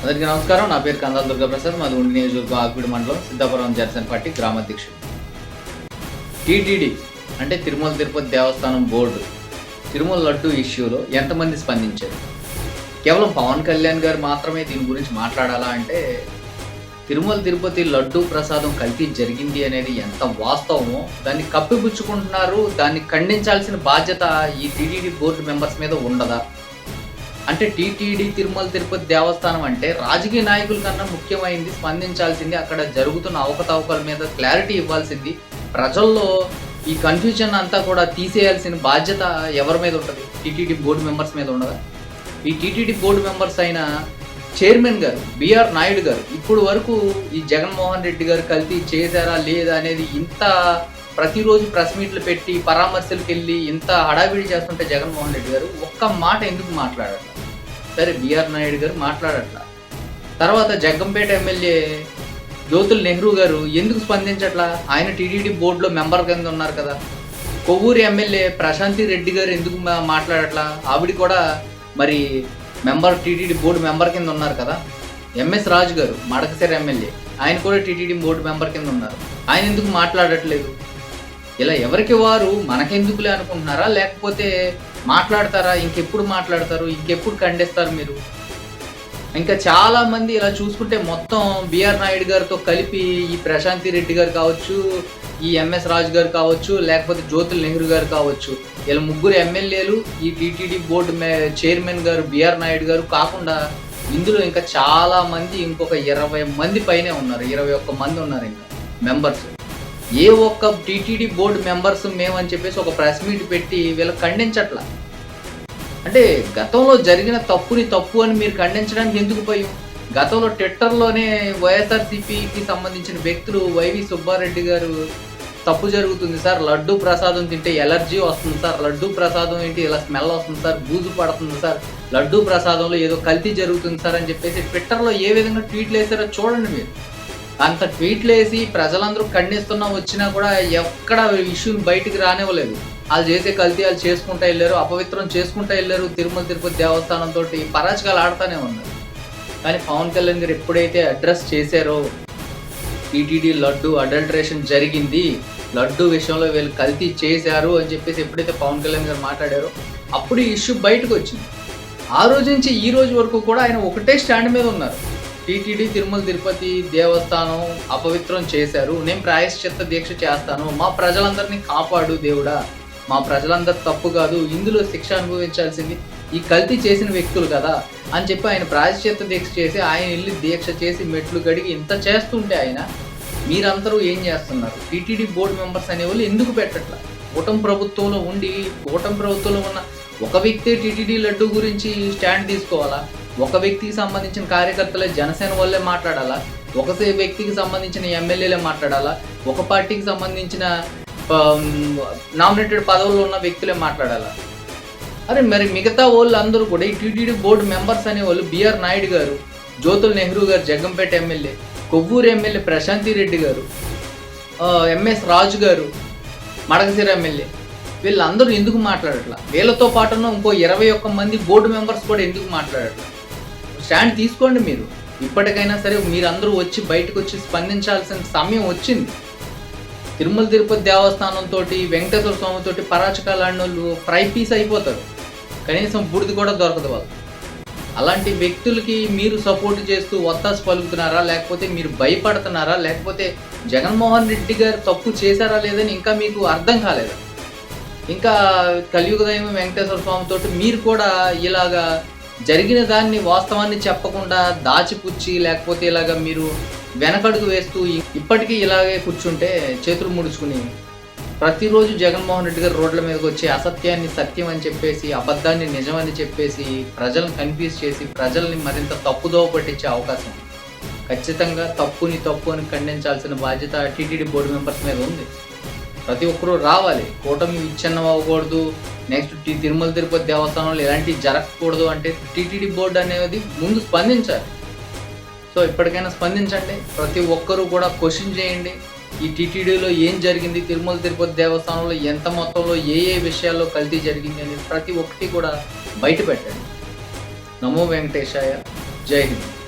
అందరికీ నమస్కారం. నా పేరు కందాల దుర్గాప్రసాద్. మాది ఉండి నియోజకవర్గం ఆకుపూడి మండలం సిద్ధాపురం జనసేన పార్టీ గ్రామాధ్యక్షుడు టీటీడీ అంటే తిరుమల తిరుపతి దేవస్థానం బోర్డు తిరుమల లడ్డు ఇష్యూలో ఎంతమంది స్పందించారు? కేవలం పవన్ కళ్యాణ్ గారు మాత్రమే దీని గురించి మాట్లాడాలా అంటే తిరుమల తిరుపతి లడ్డు ప్రసాదం కల్తీ జరిగింది అనేది ఎంత వాస్తవమో దాన్ని కప్పిపుచ్చుకుంటున్నారు దాన్ని ఖండించాల్సిన బాధ్యత ఈ టీటీడీ బోర్డు మెంబర్స్ మీద ఉండదా? అంటే టీటీడీ తిరుమల తిరుపతి దేవస్థానం అంటే రాజకీయ నాయకుల కన్నా ముఖ్యమైంది స్పందించాల్సింది అక్కడ జరుగుతున్న అవకతవకల మీద క్లారిటీ ఇవ్వాల్సింది. ప్రజల్లో ఈ కన్ఫ్యూజన్ అంతా కూడా తీసేయాల్సిన బాధ్యత ఎవరి మీద ఉంటుంది? టీటీడీ బోర్డు మెంబర్స్ మీద ఉండదా? ఈ టీటీడీ బోర్డు మెంబర్స్ అయిన చైర్మన్ గారు బిఆర్ నాయుడు గారు ఇప్పుడు వరకు ఈ జగన్మోహన్ రెడ్డి గారు కలిసి చేశారా లేదా అనేది ఇంత ప్రతిరోజు ప్రెస్ మీట్లు పెట్టి పరామర్శలకు వెళ్ళి ఇంత హడావిడి చేస్తుంటే జగన్మోహన్ రెడ్డి గారు ఒక్క మాట ఎందుకు మాట్లాడట్లా? సరే బిఆర్ నాయుడు గారు మాట్లాడట్లా. తర్వాత జగ్గంపేట ఎమ్మెల్యే జ్యోతుల్ నెహ్రూ గారు ఎందుకు స్పందించట్లా? ఆయన టీడీడీ బోర్డులో మెంబర్ కింద ఉన్నారు కదా. కొవ్వూరు ఎమ్మెల్యే ప్రశాంతి రెడ్డి గారు ఎందుకు మా- మాట్లాడట్లా? ఆవిడ కూడా మరి మెంబర్ టీటీడీ బోర్డు మెంబర్ కింద ఉన్నారు కదా. ఎంఎస్ రాజు గారు మడకసేర ఎమ్మెల్యే ఆయన కూడా టీటీడీ బోర్డు మెంబర్ కింద ఉన్నారు. ఆయన ఎందుకు మాట్లాడట్లేదు? ఇలా ఎవరికి వారు మనకెందుకులే అనుకుంటున్నారా? లేకపోతే మాట్లాడతారా? ఇంకెప్పుడు మాట్లాడతారు? ఇంకెప్పుడు ఖండిస్తారు మీరు? ఇంకా చాలా మంది ఇలా చూసుకుంటే మొత్తం బిఆర్ నాయుడు గారితో కలిపి ఈ ప్రశాంతి రెడ్డి గారు కావచ్చు ఈ ఎంఎస్ రాజు గారు కావచ్చు లేకపోతే జ్యోతుల్ నెహ్రూ గారు కావచ్చు. ఇలా ముగ్గురు ఎమ్మెల్యేలు ఈ టీటీడీ బోర్డు మే చైర్మన్ గారు బిఆర్ నాయుడు గారు కాకుండా ఇందులో ఇంకా చాలా మంది ఇంకొక ఇరవై మంది పైనే ఉన్నారు. ఇరవై ఒక్క మంది ఉన్నారు ఇంకా మెంబర్స్. ఏ ఒక్క టీటీడీ బోర్డు మెంబర్స్ మేమని చెప్పేసి ఒక ప్రెస్ మీట్ పెట్టి వీళ్ళకి ఖండించట్లా. అంటే గతంలో జరిగిన తప్పుని తప్పు అని మీరు ఖండించడానికి ఎందుకు భయం? గతంలో ట్విట్టర్లోనే వైఎస్ఆర్సీపీకి సంబంధించిన వ్యక్తులు వైవి సుబ్బారెడ్డి గారు తప్పు జరుగుతుంది సార్ లడ్డు ప్రసాదం తింటే ఎలర్జీ వస్తుంది సార్ లడ్డు ప్రసాదం ఏంటి ఇలా స్మెల్ వస్తుంది సార్ బూజు పడుతుంది సార్ లడ్డు ప్రసాదంలో ఏదో కల్తీ జరుగుతుంది సార్ అని చెప్పేసి ట్విట్టర్లో ఏ విధంగా ట్వీట్లు వేసారో చూడండి మీరు. అంత ట్వీట్లు వేసి ప్రజలందరూ ఖండిస్తున్నా వచ్చినా కూడా ఎక్కడ ఇష్యూ బయటికి రానివ్వలేదు. వాళ్ళు చేసే కల్తీ వాళ్ళు చేసుకుంటా వెళ్ళారు అపవిత్రం చేసుకుంటా వెళ్ళారు తిరుమల తిరుపతి దేవస్థానం తోటి పరాచకాలు ఆడుతూనే ఉన్నారు. కానీ పవన్ కళ్యాణ్ గారు ఎప్పుడైతే అడ్రస్ చేశారో టీటీడీ లడ్డు అడల్టరేషన్ జరిగింది లడ్డు విషయంలో వీళ్ళు కల్తీ చేశారు అని చెప్పేసి ఎప్పుడైతే పవన్ కళ్యాణ్ గారు మాట్లాడారో అప్పుడు ఈ ఇష్యూ బయటకు వచ్చింది. ఆ రోజు నుంచి ఈ రోజు వరకు కూడా ఆయన ఒకటే స్టాండ్ మీద ఉన్నారు. టీటీడీ తిరుమల తిరుపతి దేవస్థానం అపవిత్రం చేశారు. నేను ప్రాయశ్చిత్త దీక్ష చేస్తాను. మా ప్రజలందరినీ కాపాడు దేవుడా. మా ప్రజలందరూ తప్పు కాదు. ఇందులో శిక్ష అనుభవించాల్సింది ఈ కల్తీ చేసిన వ్యక్తులు కదా అని చెప్పి ఆయన ప్రాయశ్చిత్త దీక్ష చేసి ఆయన వెళ్ళి దీక్ష చేసి మెట్లు గడిగి ఇంత చేస్తుంటే ఆయన మీరందరూ ఏం చేస్తున్నారు? టీటీడీ బోర్డు మెంబర్స్ అనేవాళ్ళు ఎందుకు పెట్టట్లా? కూటమి ప్రభుత్వంలో ఉండి కూటమి ప్రభుత్వంలో ఉన్న ఒక వ్యక్తే టీటీడీ లడ్డు గురించి స్టాండ్ తీసుకోవాలా? ఒక వ్యక్తికి సంబంధించిన కార్యకర్తలే జనసేన వాళ్ళే మాట్లాడాలా? ఒక వ్యక్తికి సంబంధించిన ఎమ్మెల్యేలే మాట్లాడాలా? ఒక పార్టీకి సంబంధించిన నామినేటెడ్ పదవుల్లో ఉన్న వ్యక్తులే మాట్లాడాలా? అరే మరి మిగతా వాళ్ళు అందరూ కూడా ఈ టీటీడీ బోర్డు మెంబర్స్ అనే వాళ్ళు బిఆర్ నాయుడు గారు జ్యోతుల్ నెహ్రూ గారు జగ్గంపేట ఎమ్మెల్యే కొవ్వూరు ఎమ్మెల్యే ప్రశాంతి రెడ్డి గారు ఎంఎస్ రాజు గారు మడగసిర ఎమ్మెల్యే వీళ్ళందరూ ఎందుకు మాట్లాడట్లా? వీళ్ళతో పాటున్న ఇంకో ఇరవై ఒక్క మంది బోర్డు మెంబర్స్ కూడా ఎందుకు మాట్లాడట్లా? స్టాండ్ తీసుకోండి మీరు. ఇప్పటికైనా సరే మీరందరూ వచ్చి బయటకు వచ్చి స్పందించాల్సిన సమయం వచ్చింది. తిరుమల తిరుపతి దేవస్థానం తోటి వెంకటేశ్వర స్వామి తోటి పరాచకాలు వాళ్ళు ఫ్రై పీస్ అయిపోతారు. కనీసం బుడిది కూడా దొరకదు వాళ్ళు అలాంటి వ్యక్తులకి మీరు సపోర్ట్ చేస్తూ ఒత్తాసు పలుకుతున్నారా? లేకపోతే మీరు భయపడుతున్నారా? లేకపోతే జగన్మోహన్ రెడ్డి గారు తప్పు చేశారా లేదని ఇంకా మీకు అర్థం కాలేదు? ఇంకా కలియుగ దైవం వెంకటేశ్వర స్వామి తోటి మీరు కూడా ఇలాగా జరిగిన దాన్ని వాస్తవాన్ని చెప్పకుండా దాచిపుచ్చి లేకపోతే ఇలాగా మీరు వెనకడుగు వేస్తూ ఇప్పటికీ ఇలాగే కూర్చుంటే చేతులు ముడుచుకుని ప్రతిరోజు జగన్మోహన్ రెడ్డి గారు రోడ్ల మీదకి వచ్చి అసత్యాన్ని సత్యం అని చెప్పేసి అబద్ధాన్ని నిజమని చెప్పేసి ప్రజలను కన్ఫ్యూజ్ చేసి ప్రజల్ని మరింత తప్పుదోవ పట్టించే అవకాశం ఖచ్చితంగా తప్పుని తప్పు అని ఖండించాల్సిన బాధ్యత టీటీడీ బోర్డు మెంబర్స్ మీద ఉంది. ప్రతి ఒక్కరూ రావాలి. కూటమి విచ్ఛిన్నం అవ్వకూడదు. నెక్స్ట్ టీ తిరుమల తిరుపతి దేవస్థానంలో ఎలాంటివి జరగకూడదు అంటే టీటీడీ బోర్డు అనేది ముందు స్పందించాలి. సో ఇప్పటికైనా స్పందించండి. ప్రతి ఒక్కరూ కూడా క్వశ్చన్ చేయండి. ఈ టీటీడీలో ఏం జరిగింది? తిరుమల తిరుపతి దేవస్థానంలో ఎంత మొత్తంలో ఏ ఏ విషయాల్లో కల్తీ జరిగింది అనేది ప్రతి ఒక్కటి కూడా బయట పెట్టండి. నమో వెంకటేశాయ. జై హింద్.